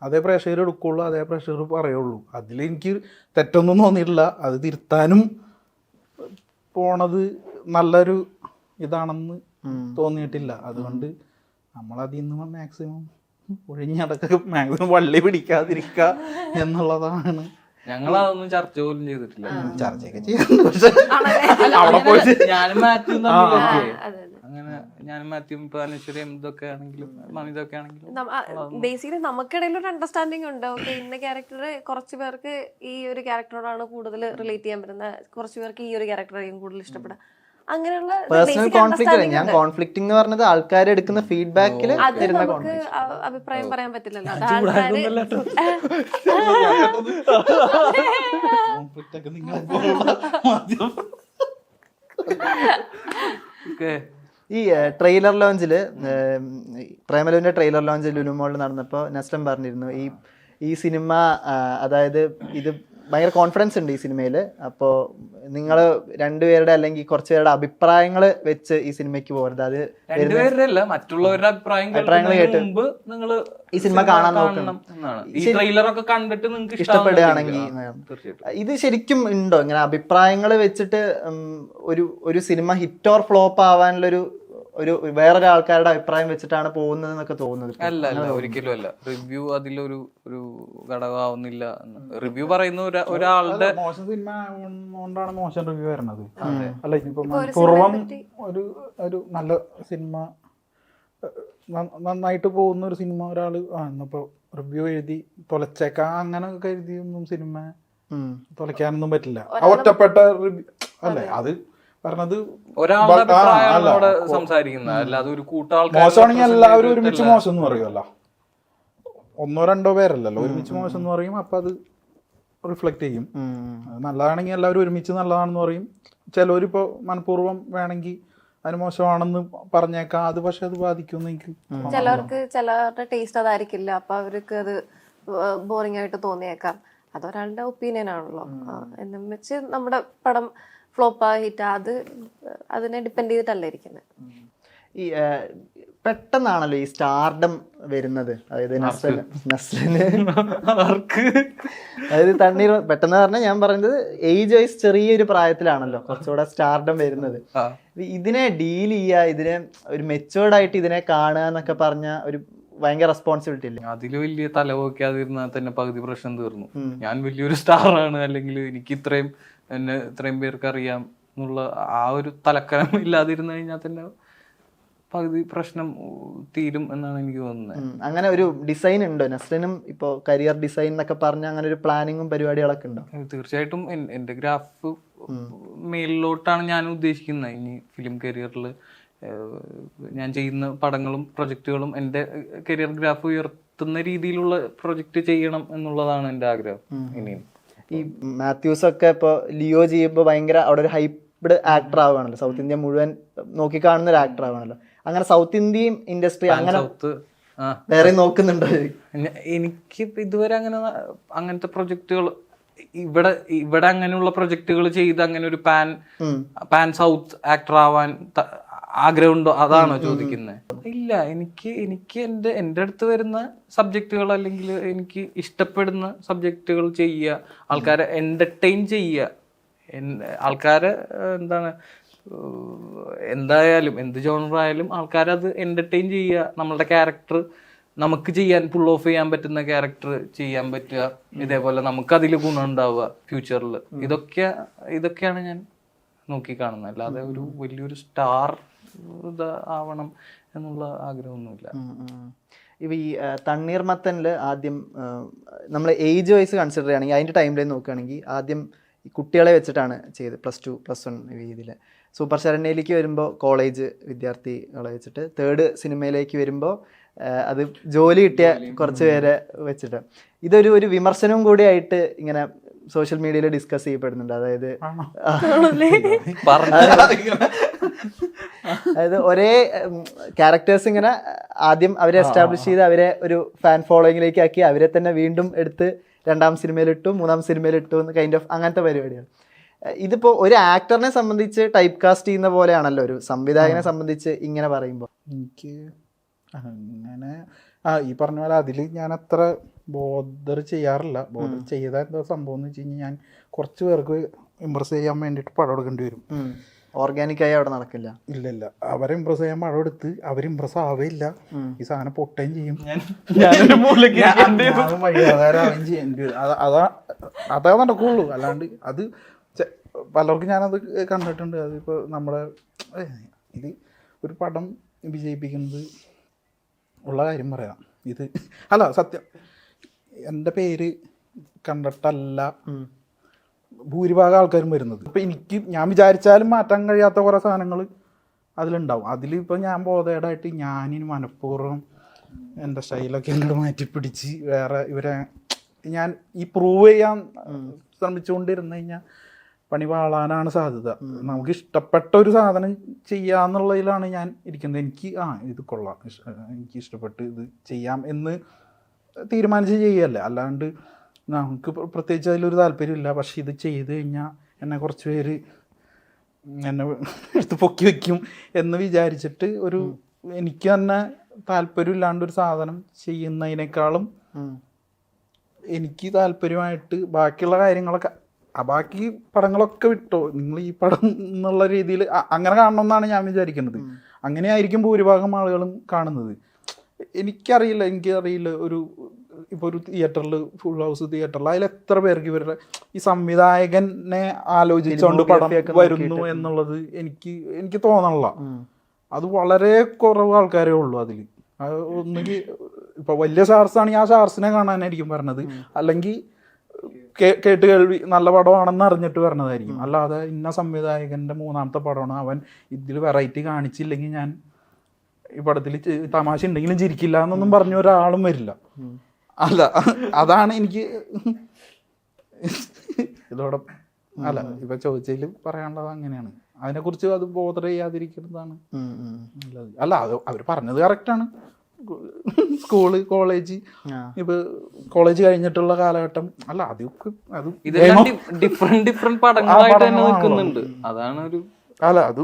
അതേ പ്രേക്ഷകർ എടുക്കുള്ളൂ അതേ പ്രേക്ഷകർ പറയുള്ളൂ. അതിൽ എനിക്ക് തെറ്റൊന്നും തോന്നിയിട്ടില്ല. അത് തിരുത്താനും പോണത് നല്ലൊരു ഇതാണെന്ന് തോന്നിയിട്ടില്ല. അതുകൊണ്ട് നമ്മളതിൽ നിന്ന് മാക്സിമം ഒഴിഞ്ഞടക്ക മാക്സിമം വള്ളി പിടിക്കാതിരിക്കുക *laughs* എന്നുള്ളതാണ് ഞങ്ങൾ അതൊന്നും ചർച്ച പോലും ചെയ്തിട്ടില്ല. ചർച്ചയൊക്കെ ചെയ്യാറുണ്ട് പക്ഷെ. അവിടെ പോയിട്ട് ഞാനും മാത്യും തമ്മിലൊക്കെ അങ്ങനെ ഞാനും മാത്യും ഇപ്പൊ അനശ്വരയും ഇതൊക്കെ ആണെങ്കിലും മമിതൊക്കെ ആണെങ്കിലും. ബേസിക്കലി നമുക്കിടയിൽ ഒരു അണ്ടർസ്റ്റാൻഡിങ് ഉണ്ട്. ഓക്കെ ഇന്ന ക്യാരക്ടർ കുറച്ച് പേർക്ക് ഈ ഒരു ക്യാരക്ടറോടാണ് കൂടുതൽ റിലേറ്റ് ചെയ്യാൻ പറ്റുന്നത്. കുറച്ച് പേർക്ക് ഈ ഒരു ക്യാരക്ടറായിരിക്കും കൂടുതൽ ഇഷ്ടപ്പെടുക. അങ്ങനെയുള്ള പേഴ്സണൽ കോൺഫ്ലിക്റ്റ് ഞാൻ. കോൺഫ്ലിക്റ്റ് എന്ന് പറഞ്ഞത് ആൾക്കാർ എടുക്കുന്ന ഫീഡ്ബാക്കിൽ നമുക്ക് അഭിപ്രായം പറയാൻ പറ്റില്ലല്ലോ. ഈ ട്രെയിലർ ലോഞ്ചിൽ പ്രേമലുവിന്റെ ട്രെയിലർ ലോഞ്ച് ലുലുമോളിൽ നടന്നപ്പോൾ നസ്ലം പറഞ്ഞിരുന്നു ഈ ഈ സിനിമ അതായത് ഇത് ഭയങ്കര കോൺഫിഡൻസ് ഉണ്ട് ഈ സിനിമയിൽ അപ്പോൾ നിങ്ങൾ രണ്ടുപേരുടെ അല്ലെങ്കിൽ കുറച്ച് പേരുടെ അഭിപ്രായങ്ങൾ വെച്ച് ഈ സിനിമയ്ക്ക് പോകരുത്. അത് രണ്ടുപേരുടെ അല്ല മറ്റുള്ളവരുടെ അഭിപ്രായങ്ങൾ കേട്ട് മുമ്പ് നിങ്ങൾ ഈ സിനിമ കാണാൻ നോക്കണം. ഈ ട്രെയിലറൊക്കെ കണ്ടിട്ട് നിങ്ങൾക്ക് ഇഷ്ടപ്പെടുകയാണെങ്കിൽ ഇത് ശരിക്കും ഉണ്ടോ? ഇങ്ങനെ അഭിപ്രായങ്ങൾ വെച്ചിട്ട് ഒരു ഒരു സിനിമ ഹിറ്റ് ഓർ ഫ്ലോപ്പ് ആവാനുള്ളൊരു ഒരു വേറൊരാൾക്കാരുടെ അഭിപ്രായം വെച്ചിട്ടാണ് പോകുന്നത് എന്നൊക്കെ തോന്നുന്നത് അല്ല അല്ല ഒരിക്കലും അല്ല. റിവ്യൂ അതിലൊരു ഒരു ഘടകമാവുന്നില്ല റിവ്യൂ പറയുന്ന ഒരാളുടെ മോശം സിനിമ കൊണ്ടാണ് മോശം റിവ്യൂ വരണത് അല്ല ഇനിയിപ്പോ പൂർവം ഒരു ഒരു നല്ല സിനിമ നന്നായിട്ട് പോകുന്ന ഒരു സിനിമ ഒരാൾ ആ ഇന്നിപ്പോ റിവ്യൂ എഴുതി തൊലച്ചേക്കാം അങ്ങനെ കരുതിയൊന്നും സിനിമ തൊലക്കാനൊന്നും തൊലയ്ക്കാനൊന്നും പറ്റില്ല. ഒറ്റപ്പെട്ട റിവ്യൂ അല്ലേ അത് പറഞ്ഞത് ഒരാളുടെ ബ- ആ, അഭിപ്രായമാണ് അല്ല. അവിടെ സംസാരിക്കുന്നത്. അല്ലാതെ ഒരു കൂട്ടാൾക്കാർ മോശമാണെങ്കിൽ എല്ലാവരും ഒരുമിച്ച് മോശം എന്ന് പറയുമല്ലോ ഒന്നോ രണ്ടോ പേരല്ലല്ലോ. ഒരുമിച്ച് മോശം എന്ന് പറയും അപ്പൊ അത് റിഫ്ലക്ട് ചെയ്യും. നല്ലതാണെങ്കിൽ എല്ലാവരും ഒരുമിച്ച് നല്ലതാണെന്ന് പറയും. ചിലവരിപ്പോ മനഃപൂർവം വേണമെങ്കിൽ അതിന് മോശമാണെന്ന് പറഞ്ഞേക്കാം. അത് പക്ഷെ അത് ബാധിക്കുമെന്ന് എനിക്ക് ചിലവർക്ക് ചിലവരുടെ ടേസ്റ്റ് അതായിരിക്കില്ല. അപ്പൊ അവർക്ക് അത് ബോറിംഗ് ആയിട്ട് തോന്നിയേക്കാം. അതൊരാളുടെ ഒപ്പീനിയൻ ആണല്ലോ. എന്നും വെച്ച് നമ്മുടെ പടം ഫ്ലോപ്പാ ഹിറ്റ് അത് അതിനെ ഡിപ്പെൻഡ് ചെയ്തിട്ടല്ല ഇരിക്കുന്നത് ഈ പെട്ടെന്നാണല്ലോ ഈ സ്റ്റാർഡം വരുന്നത്. അതായത് നസ്ലിന്. അതായത് തണ്ണീർ പെട്ടെന്ന് പറഞ്ഞാൽ ഞാൻ പറയുന്നത് ഏജ് വൈസ് ചെറിയൊരു പ്രായത്തിലാണല്ലോ കുറച്ചുകൂടെ സ്റ്റാർഡം വരുന്നത്. ഇതിനെ ഡീൽ ചെയ്യുക ഇതിനെ ഒരു മെച്ചുവേർഡ് ആയിട്ട് ഇതിനെ കാണുക എന്നൊക്കെ പറഞ്ഞ ഒരു ഭയങ്കര റെസ്പോൺസിബിലിറ്റി ഇല്ല? അതിൽ വലിയ തലവൊക്കാതിരുന്നാൽ തന്നെ പകുതി പ്രശ്നം തീർന്നു. ഞാൻ വലിയൊരു സ്റ്റാറാണ് അല്ലെങ്കിൽ എനിക്ക് ഇത്രയും എന്നെ ഇത്രയും പേർക്ക് അറിയാം എന്നുള്ള ആ ഒരു തലക്കനം *laughs* ഇല്ലാതിരുന്നു കഴിഞ്ഞാൽ തന്നെ പകുതി പ്രശ്നം തീരും എന്നാണ് എനിക്ക് തോന്നുന്നത്. അങ്ങനെ ഒരു ഡിസൈൻ ഉണ്ടോ? നെസ്ലിനും ഇപ്പോൾ കരിയർ ഡിസൈൻ എന്നൊക്കെ പറഞ്ഞ അങ്ങനെ ഒരു പ്ലാനിങ്ങും പരിപാടികളൊക്കെ ഉണ്ടോ? തീർച്ചയായിട്ടും എന്റെ ഗ്രാഫ് മേലിലോട്ടാണ് ഞാൻ ഉദ്ദേശിക്കുന്നത്. ഇനി ഫിലിം കരിയറിൽ ഞാൻ ചെയ്യുന്ന പടങ്ങളും പ്രൊജക്റ്റുകളും എന്റെ കരിയർ ഗ്രാഫ് ഉയർത്തുന്ന രീതിയിലുള്ള പ്രൊജക്റ്റ് ചെയ്യണം എന്നുള്ളതാണ് എന്റെ ആഗ്രഹം ഇനിയും. ഈ മാത്യൂസ് ഒക്കെ ഇപ്പോൾ ലിയോ ചെയ്യുമ്പോൾ ഭയങ്കര അവിടെ ഒരു ഹൈപ്ഡ് ആക്ടർ ആവുകയാണല്ലോ. സൗത്ത് ഇന്ത്യ മുഴുവൻ നോക്കിക്കാണുന്ന ഒരു ആക്ടർ ആവുകയാണല്ലോ. അങ്ങനെ സൗത്ത് ഇന്ത്യൻ ഇൻഡസ്ട്രി അങ്ങനെ വേറെ നോക്കുന്നുണ്ടോ? എനിക്ക് ഇതുവരെ അങ്ങനെ അങ്ങനത്തെ പ്രൊജക്റ്റുകൾ ഇവിടെ ഇവിടെ അങ്ങനെയുള്ള പ്രൊജക്റ്റുകൾ ചെയ്ത് അങ്ങനെ ഒരു പാൻ പാൻ സൗത്ത് ആക്ടർ ആവാൻ ആഗ്രഹമുണ്ടോ? അതാണോ ചോദിക്കുന്നത് ഇല്ല എനിക്ക് എനിക്ക് എന്റെ എന്റെ അടുത്ത് വരുന്ന സബ്ജക്റ്റുകൾ അല്ലെങ്കിൽ എനിക്ക് ഇഷ്ടപ്പെടുന്ന സബ്ജക്റ്റുകൾ ചെയ്യുക ആൾക്കാരെ എന്റർടൈൻ ചെയ്യുക. ആൾക്കാരെ എന്താണ് എന്തായാലും എന്ത് ജോണറായാലും ആൾക്കാരത് എന്റർടൈൻ ചെയ്യുക. നമ്മളുടെ ക്യാരക്ടർ നമുക്ക് ചെയ്യാൻ പുൾ ഓഫ് ചെയ്യാൻ പറ്റുന്ന ക്യാരക്ടർ ചെയ്യാൻ പറ്റുക. ഇതേപോലെ നമുക്ക് അതിൽ ഗുണം ഉണ്ടാവുക ഫ്യൂച്ചറിൽ ഇതൊക്കെ ഇതൊക്കെയാണ് ഞാൻ നോക്കി കാണുന്നത് അല്ലാതെ ഒരു വലിയൊരു സ്റ്റാർ ആവണം എന്നുള്ള ആഗ്രഹമൊന്നുമില്ല. ഇപ്പം ഈ തണ്ണീർ തണ്ണീർമത്തനിൽ ആദ്യം നമ്മൾ ഏജ് വൈസ് കൺസിഡർ ചെയ്യുകയാണെങ്കിൽ അതിന്റെ ടൈം ലൈൻ നോക്കുകയാണെങ്കിൽ ആദ്യം ഈ കുട്ടികളെ വെച്ചിട്ടാണ് ചെയ്ത് പ്ലസ് ടു പ്ലസ് വൺ രീതിയിൽ സൂപ്പർ ശരണ്യയിലേക്ക് വരുമ്പോൾ കോളേജ് വിദ്യാർത്ഥികളെ വെച്ചിട്ട് തേർഡ് സിനിമയിലേക്ക് വരുമ്പോൾ അത് ജോലി കിട്ടിയ കുറച്ച് പേരെ വെച്ചിട്ട്. ഇതൊരു ഒരു വിമർശനവും കൂടിയായിട്ട് ഇങ്ങനെ സോഷ്യൽ മീഡിയയിൽ ഡിസ്കസ് ചെയ്യപ്പെടുന്നുണ്ട്. അതായത് അതായത് ഒരേ ക്യാരക്ടേഴ്സ് ഇങ്ങനെ ആദ്യം അവരെ എസ്റ്റാബ്ലിഷ് ചെയ്ത് അവരെ ഒരു ഫാൻ ഫോളോയിങ്ങിലേക്ക് ആക്കി അവരെ തന്നെ വീണ്ടും എടുത്ത് രണ്ടാം സിനിമയിലിട്ടു മൂന്നാം സിനിമയിലിട്ടു എന്ന് കൈൻഡ് ഓഫ് അങ്ങനത്തെ പരിപാടിയാണ്. ഇതിപ്പോ ഒരു ആക്ടറിനെ സംബന്ധിച്ച് ടൈപ്പ് കാസ്റ്റ് ചെയ്യുന്ന പോലെയാണല്ലോ ഒരു സംവിധായകനെ സംബന്ധിച്ച് ഇങ്ങനെ പറയുമ്പോൾ എനിക്ക് അങ്ങനെ ആ ഈ പറഞ്ഞ പോലെ അതിൽ ഞാൻ അത്ര ബോധർ ചെയ്യാറില്ല ബോധർ ചെയ്താൽ എന്താ സംഭവം എന്ന് വെച്ച് കഴിഞ്ഞാൽ ഞാൻ കുറച്ച് പേർക്ക് ഇമ്പ്രസ് ചെയ്യാൻ വേണ്ടിയിട്ട് പടം എടുക്കേണ്ടി വരും. ഓർഗാനിക്കായി അവിടെ നടക്കില്ല. ഇല്ല ഇല്ല അവരെ ഇമ്പ്രസ് ചെയ്യാൻ മഴ എടുത്ത് അവർ ഇമ്പ്രസ് ആവേയില്ല. ഈ സാധനം പൊട്ടുകയും ചെയ്യും. അതാ അതാ അതേ നടക്കുള്ളൂ. അല്ലാണ്ട് അത് പലർക്കും ഞാനത് കണ്ടിട്ടുണ്ട്. അതിപ്പോൾ നമ്മുടെ ഇത് ഒരു പടം വിജയിപ്പിക്കുന്നത് ഉള്ള കാര്യം പറയാം. ഇത് അല്ല സത്യം. എന്റെ പേര് കണ്ടിട്ടല്ല. ഭൂരിഭാഗം ആൾക്കാരും വരുന്നത്. അപ്പോൾ എനിക്ക് ഞാൻ വിചാരിച്ചാലും മാറ്റാൻ കഴിയാത്ത കുറേ സാധനങ്ങൾ അതിലുണ്ടാവും. അതിലിപ്പോൾ ഞാൻ ബോധേടായിട്ട് ഞാനിനി മനഃപൂർവം എന്റെ സ്റ്റൈലൊക്കെ ഇങ്ങോട്ട് മാറ്റിപ്പിടിച്ച് വേറെ ഇവരെ ഞാൻ ഈ പ്രൂവ് ചെയ്യാൻ ശ്രമിച്ചുകൊണ്ടിരുന്നു കഴിഞ്ഞാൽ പണി പാളാനാണ് സാധ്യത. നമുക്ക് ഇഷ്ടപ്പെട്ട ഒരു സാധനം ചെയ്യാന്നുള്ളതിലാണ് ഞാൻ ഇരിക്കുന്നത്. എനിക്ക് ആ ഇത് കൊള്ളാം. എനിക്ക് ഇഷ്ടപ്പെട്ട് ഇത് ചെയ്യാം എന്ന് തീരുമാനിച്ച് ചെയ്യല്ലേ. അല്ലാണ്ട് നമുക്ക് പ്ര- പ്രത്യേകിച്ച് അതിലൊരു താല്പര്യമില്ല. പക്ഷെ ഇത് ചെയ്ത് കഴിഞ്ഞാൽ എന്നെ കുറച്ച് പേര് എന്നെ എടുത്ത് പൊക്കി വെക്കും എന്ന് വിചാരിച്ചിട്ട് ഒരു എനിക്ക് തന്നെ താല്പര്യമില്ലാണ്ട് ഒരു സാധനം ചെയ്യുന്നതിനേക്കാളും എനിക്ക് താല്പര്യമായിട്ട് ബാക്കിയുള്ള കാര്യങ്ങളൊക്കെ ആ ബാക്കി പടങ്ങളൊക്കെ വിട്ടോ. നിങ്ങൾ ഈ പടം എന്നുള്ള രീതിയിൽ അങ്ങനെ കാണണമെന്നാണ് ഞാൻ വിചാരിക്കുന്നത്. അങ്ങനെയായിരിക്കും ഭൂരിഭാഗം ആളുകളും കാണുന്നത്. എനിക്കറിയില്ല എനിക്കറിയില്ല ഒരു ഇപ്പോൾ ഒരു തിയേറ്ററിൽ ഫുൾ ഹൗസ് തിയേറ്ററിൽ അതിൽ എത്ര പേർക്ക് ഇവരുടെ ഈ സംവിധായകനെ ആലോചിച്ചുകൊണ്ട് പടം വരുന്നു എന്നുള്ളത് എനിക്ക് എനിക്ക് തോന്നണില്ല. അത് വളരെ കുറവ് ആൾക്കാരേ ഉള്ളൂ അതിൽ ഒന്നുകിൽ ഇപ്പൊ വലിയ ഷാർസാണെങ്കിൽ ആ ഷാർസിനെ കാണാനായിരിക്കും പറഞ്ഞത് അല്ലെങ്കിൽ കേട്ട് കേൾവി നല്ല പടമാണെന്ന് അറിഞ്ഞിട്ട് പറഞ്ഞതായിരിക്കും അല്ലാതെ ഇന്ന സംവിധായകന്റെ മൂന്നാമത്തെ പടമാണ് അവൻ ഇതിൽ വെറൈറ്റി കാണിച്ചില്ലെങ്കിൽ ഞാൻ ഈ പടത്തിൽ തമാശ ഉണ്ടെങ്കിലും ചിരിക്കില്ല എന്നൊന്നും പറഞ്ഞ ഒരാളും വരില്ല. അല്ല അതാണ് എനിക്ക് ഇതോടെ അല്ല ഇപ്പൊ ചോദിച്ചതിൽ പറയാനുള്ളത് അങ്ങനെയാണ്. അതിനെക്കുറിച്ച് അത് ബോധർ ചെയ്യാതിരിക്കുന്നതാണ് അല്ല അത് അവർ പറഞ്ഞത് കറക്റ്റാണ് സ്കൂൾ കോളേജ് ഇപ്പൊ കോളേജ് കഴിഞ്ഞിട്ടുള്ള കാലഘട്ടം അല്ല അതൊക്കെ അത് ഡിഫറെന്റ് ഡിഫറെന്റ് പടങ്ങളായിട്ട് തന്നെ നിൽക്കുന്നുണ്ട്. അതാണ് ഒരു അല്ല അത്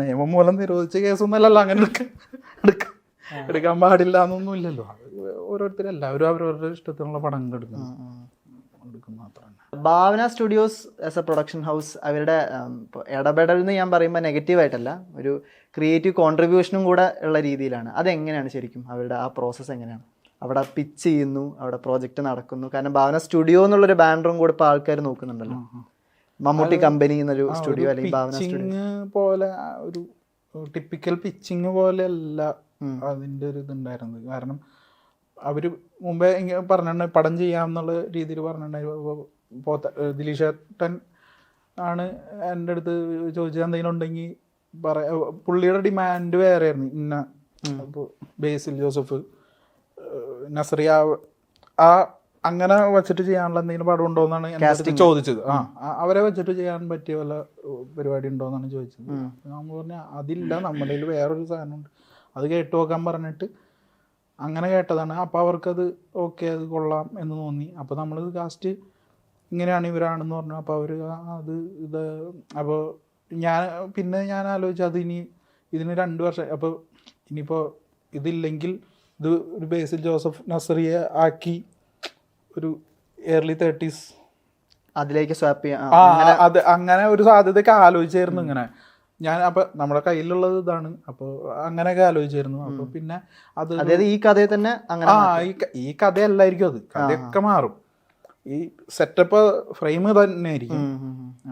നിയമം മൂലം നിരോധിച്ച കേസൊന്നുമല്ലല്ലോ അങ്ങനെ എടുക്കാൻ പാടില്ല എന്നൊന്നും ഇല്ലല്ലോ അത് ഓരോരുത്തർ എല്ലാവരും അവരവരുടെ ഇഷ്ടത്തിനുള്ള പടങ്ങൾ എടുക്കുന്നു Bhavana studios as a production house അവരുടെ ഇടപെടൽ എന്ന് ഞാൻ പറയുമ്പോൾ നെഗറ്റീവായിട്ടല്ല ഒരു ക്രിയേറ്റീവ് കോൺട്രിബ്യൂഷനും കൂടെ ഉള്ള രീതിയിലാണ്. അതെങ്ങനെയാണ് ശരിക്കും അവരുടെ ആ പ്രോസസ്സ് എങ്ങനെയാണ്? അവിടെ പിച്ച് ചെയ്യുന്നു അവിടെ പ്രോജക്റ്റ് നടക്കുന്നു. കാരണം ഭാവന സ്റ്റുഡിയോ എന്നുള്ളൊരു ബാനറും കൂടെ ഇപ്പോൾ ആൾക്കാർ നോക്കുന്നുണ്ടല്ലോ. മമ്മൂട്ടി കമ്പനി എന്നൊരു സ്റ്റുഡിയോ അല്ലെങ്കിൽ ഭാവന സ്റ്റുഡിയോ പോലെ ഒരു ടിപ്പിക്കൽ പിച്ചിങ് പോലെയല്ല അതിന്റെ ഒരു ഇതുണ്ടായിരുന്നത്. കാരണം അവർ മുമ്പേ ഇങ്ങനെ പറഞ്ഞിട്ടുണ്ട് പടം ചെയ്യാമെന്നുള്ള രീതിയിൽ പറഞ്ഞിട്ടുണ്ടായിരുന്നു പോത്ത ദിലീഷേട്ടൻ ആണ് എന്റെ അടുത്ത് ചോദിച്ചത് എന്തെങ്കിലും ഉണ്ടെങ്കിൽ പറ പുള്ളിയുടെ ഡിമാൻഡ് വേറെ ആയിരുന്നു ഇന്ന ഇപ്പോൾ ബേസിൽ ജോസഫ് നസറിയ ആ അങ്ങനെ വെച്ചിട്ട് ചെയ്യാനുള്ള എന്തെങ്കിലും പടം ഉണ്ടോ എന്നാണ് ചോദിച്ചത്. ആ അവരെ വെച്ചിട്ട് ചെയ്യാൻ പറ്റിയ വല്ല പരിപാടി ഉണ്ടോ എന്നാണ് ചോദിച്ചത്. നമ്മൾ പറഞ്ഞാൽ അതില്ല നമ്മുടെ കയ്യിൽ വേറൊരു സാധനമുണ്ട്. അത് കേട്ടു നോക്കാൻ പറഞ്ഞിട്ട് അങ്ങനെ കേട്ടതാണ്. അപ്പോൾ അവർക്കത് ഓക്കെ അത് കൊള്ളാം എന്ന് തോന്നി. അപ്പോൾ നമ്മൾ കാസ്റ്റ് ഇങ്ങനെയാണ് ഇവരാണെന്ന് പറഞ്ഞു. അപ്പോൾ അവർ അത് ഇത് അപ്പോൾ ഞാൻ പിന്നെ ഞാൻ ആലോചിച്ചു അത് ഇനി ഇതിന് രണ്ട് വർഷം അപ്പോൾ ഇനിയിപ്പോൾ ഇതില്ലെങ്കിൽ ഇത് ഒരു ബേസിൽ ജോസഫ് നസറിയെ ആക്കി ഒരു ഏർലി തേർട്ടീസ് അതിലേക്ക് സ്വാപ്പ് ചെയ്യാം. അങ്ങനെ ഒരു സാധ്യതയൊക്കെ ആലോചിച്ചായിരുന്നു ഇങ്ങനെ. ഞാൻ അപ്പൊ നമ്മുടെ കയ്യിലുള്ളത് ഇതാണ്. അപ്പോൾ അങ്ങനെയൊക്കെ ആലോചിച്ചായിരുന്നു. അപ്പൊ പിന്നെ അത് അതായത് ഈ കഥയെ തന്നെ അങ്ങനെ ആ ഈ ഈ കഥയല്ലായിരിക്കും അത്. കഥയൊക്കെ മാറും. ഈ സെറ്റപ്പ് ഫ്രെയിം തന്നെ ആയിരിക്കും.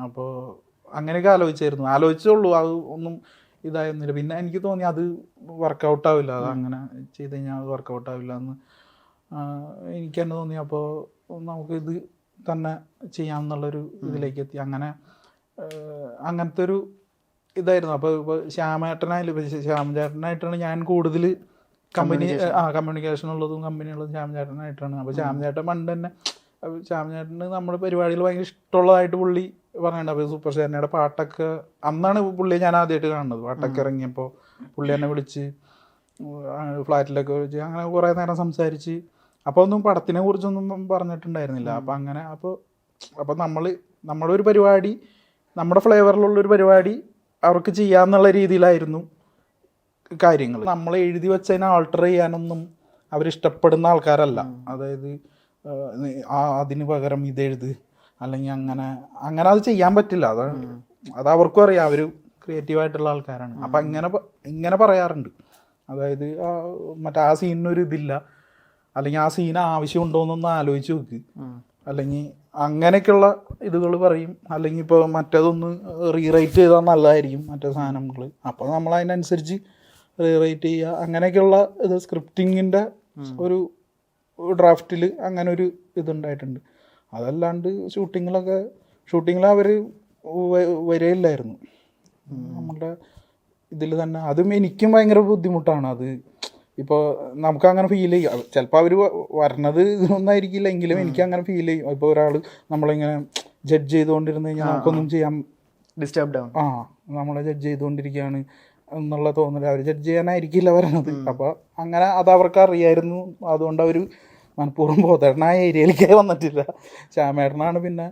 അപ്പോൾ അങ്ങനെയൊക്കെ ആലോചിച്ചായിരുന്നു. ആലോചിച്ചുള്ളൂ അത് ഒന്നും ഇതായിരുന്നില്ല പിന്നെ എനിക്ക് തോന്നി അത് വർക്കൗട്ട് ആവില്ല. അത് അങ്ങനെ ചെയ്ത് കഴിഞ്ഞാൽ അത് വർക്കൗട്ട് ആവില്ല എന്ന്. എനിക്ക് തന്നെ തോന്നി അപ്പോൾ നമുക്ക് ഇത് തന്നെ ചെയ്യാം ചെയ്യാമെന്നുള്ളൊരു ഇതിലേക്ക് എത്തി. അങ്ങനെ അങ്ങനത്തെ ഒരു ഇതായിരുന്നു. അപ്പോൾ ഇപ്പോൾ ശ്യാമേട്ടനായാലും ഇപ്പോൾ ശ്യാമചേട്ടനായിട്ടാണ് ഞാൻ കൂടുതൽ കമ്പനി ആ കമ്മ്യൂണിക്കേഷൻ ഉള്ളതും കമ്പനി ഉള്ളതും ശ്യാമചേട്ടനായിട്ടാണ്. അപ്പോൾ ശ്യാമചേട്ടൻ പണ്ട് തന്നെ അപ്പോൾ ശ്യാമചേട്ടന് നമ്മുടെ പരിപാടികൾ ഭയങ്കര ഇഷ്ടമുള്ളതായിട്ട് പുള്ളി പറഞ്ഞിട്ടുണ്ട്. അപ്പോൾ സൂപ്പർ സ്റ്റാറിനയുടെ പാട്ടൊക്കെ അന്നാണ് പുള്ളിയെ ഞാൻ ആദ്യമായിട്ട് കാണുന്നത്. പാട്ടൊക്കെ ഇറങ്ങിയപ്പോൾ പുള്ളി എന്നെ വിളിച്ച് ഫ്ലാറ്റിലൊക്കെ വിളിച്ച് അങ്ങനെ കുറേ നേരം സംസാരിച്ച്. അപ്പോൾ ഒന്നും പടത്തിനെ കുറിച്ചൊന്നും പറഞ്ഞിട്ടുണ്ടായിരുന്നില്ല. അപ്പോൾ അങ്ങനെ അപ്പോൾ അപ്പോൾ നമ്മൾ നമ്മളൊരു പരിപാടി നമ്മുടെ ഫ്ലേവറിലുള്ള ഒരു പരിപാടി അവർക്ക് ചെയ്യാമെന്നുള്ള രീതിയിലായിരുന്നു കാര്യങ്ങൾ. നമ്മൾ എഴുതി വെച്ചതിനെ ആൾട്ടർ ചെയ്യാനൊന്നും അവരിഷ്ടപ്പെടുന്ന ആൾക്കാരല്ല. അതായത് അതിന് പകരം ഇതെഴുത് അല്ലെങ്കിൽ അങ്ങനെ അങ്ങനെ അത് ചെയ്യാൻ പറ്റില്ല. അത് അത് അവർക്കും അറിയാം. അവർ ക്രിയേറ്റീവായിട്ടുള്ള ആൾക്കാരാണ്. അപ്പം ഇങ്ങനെ ഇങ്ങനെ പറയാറുണ്ട്. അതായത് മറ്റേ ആ സീനിനൊരു ഇതില്ല. അല്ലെങ്കിൽ ആ സീൻ ആവശ്യമുണ്ടോ എന്നൊന്ന് ആലോചിച്ച് നോക്ക്. അല്ലെങ്കിൽ അങ്ങനെയൊക്കെയുള്ള ഇതുകൾ പറയും. അല്ലെങ്കിൽ ഇപ്പോൾ മറ്റേതൊന്ന് റീറൈറ്റ് ചെയ്താൽ നല്ലതായിരിക്കും മറ്റേ സാധനങ്ങൾ. അപ്പോൾ നമ്മൾ അതിനനുസരിച്ച് റീറൈറ്റ് ചെയ്യുക. അങ്ങനെയൊക്കെയുള്ള ഇത് സ്ക്രിപ്റ്റിങ്ങിന്റെ ഒരു ഡ്രാഫ്റ്റിൽ അങ്ങനെ ഒരു ഇതുണ്ടായിട്ടുണ്ട് അതല്ലാണ്ട് ഷൂട്ടിങ്ങിലൊക്കെ ഷൂട്ടിങ്ങിൽ അവർ വരയില്ലായിരുന്നു. നമ്മളുടെ ഇതിൽ തന്നെ. അതും എനിക്കും ഭയങ്കര ബുദ്ധിമുട്ടാണ്. അത് ഇപ്പോൾ നമുക്ക് അങ്ങനെ ഫീൽ ചെയ്യും ചിലപ്പോൾ അവർ വരണത് ഒന്നായിരിക്കില്ല എങ്കിലും എനിക്ക് അങ്ങനെ ഫീൽ ചെയ്യും. ഇപ്പോൾ ഒരാൾ നമ്മളിങ്ങനെ ജഡ്ജ് ചെയ്തുകൊണ്ടിരുന്ന് കഴിഞ്ഞാൽ നമുക്കൊന്നും ചെയ്യാൻ ഡിസ്റ്റർബ്ഡ് ആവും ആ നമ്മളെ ജഡ്ജ് ചെയ്തുകൊണ്ടിരിക്കുകയാണ് എന്നുള്ള തോന്നൽ അവർ ജഡ്ജ് ചെയ്യാനായിരിക്കില്ല വരണത്. അപ്പോൾ അങ്ങനെ അത് അവർക്ക് അറിയായിരുന്നു. അതുകൊണ്ട് അവർ മനഃപൂർവം ബോധേട്ടൻ ആ ഏരിയയിലേക്ക് വന്നിട്ടില്ല. ശ്യാമേട്ടനാണ് പിന്നെ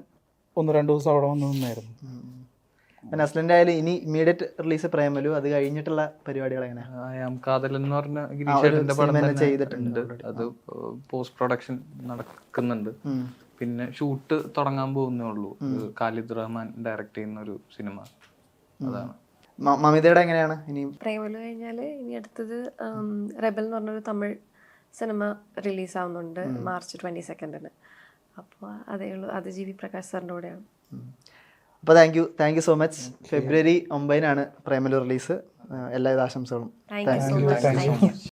ഒന്ന് രണ്ട് ദിവസം അവിടെ വന്ന് നിന്നായിരുന്നു. നസ്ലിന്റെ ആയാലും ഇനി ഇമ്മീഡിയറ്റ് റിലീസ് പ്രേമലു അത് കഴിഞ്ഞിട്ടുള്ള പരിപാടികൾ എങ്ങനെ ആയാം കാതൽ എന്ന് പറഞ്ഞ ഗിരീഷേട്ടന്റെ പടം സിനിമ തന്നെ തന്നെ ചെയ്തിട്ടുണ്ട് അത് പോസ്റ്റ് പ്രൊഡക്ഷൻ നടക്കുന്നുണ്ട്. പിന്നെ ഷൂട്ട് തുടങ്ങാൻ പോകുന്നേ ഉള്ളൂ. ഖാലിദ് റഹ്മാൻ ഡയറക്ട് ചെയ്യുന്ന ഒരു സിനിമ. അതാണ്. മമിതയുടെ എങ്ങനെയാണ്? ഇനി പ്രേമലു കഴിഞ്ഞാൽ ഇനി അടുത്തത് റെബൽ എന്ന് പറഞ്ഞൊരു തമിഴ് സിനിമ റിലീസ് ആവുന്നുണ്ട് മാർച്ച് ട്വന്റി സെക്കൻഡിന് അപ്പോൾ അതേ ഉള്ളൂ. അത് ജി വി പ്രകാശ് സാറിന്റെ കൂടെയാണ്. അപ്പോൾ thank you thank you so much ഫെബ്രുവരി ഒമ്പതിനാണ് പ്രേമലു റിലീസ് എല്ലാവിധ ആശംസകളും. Thank you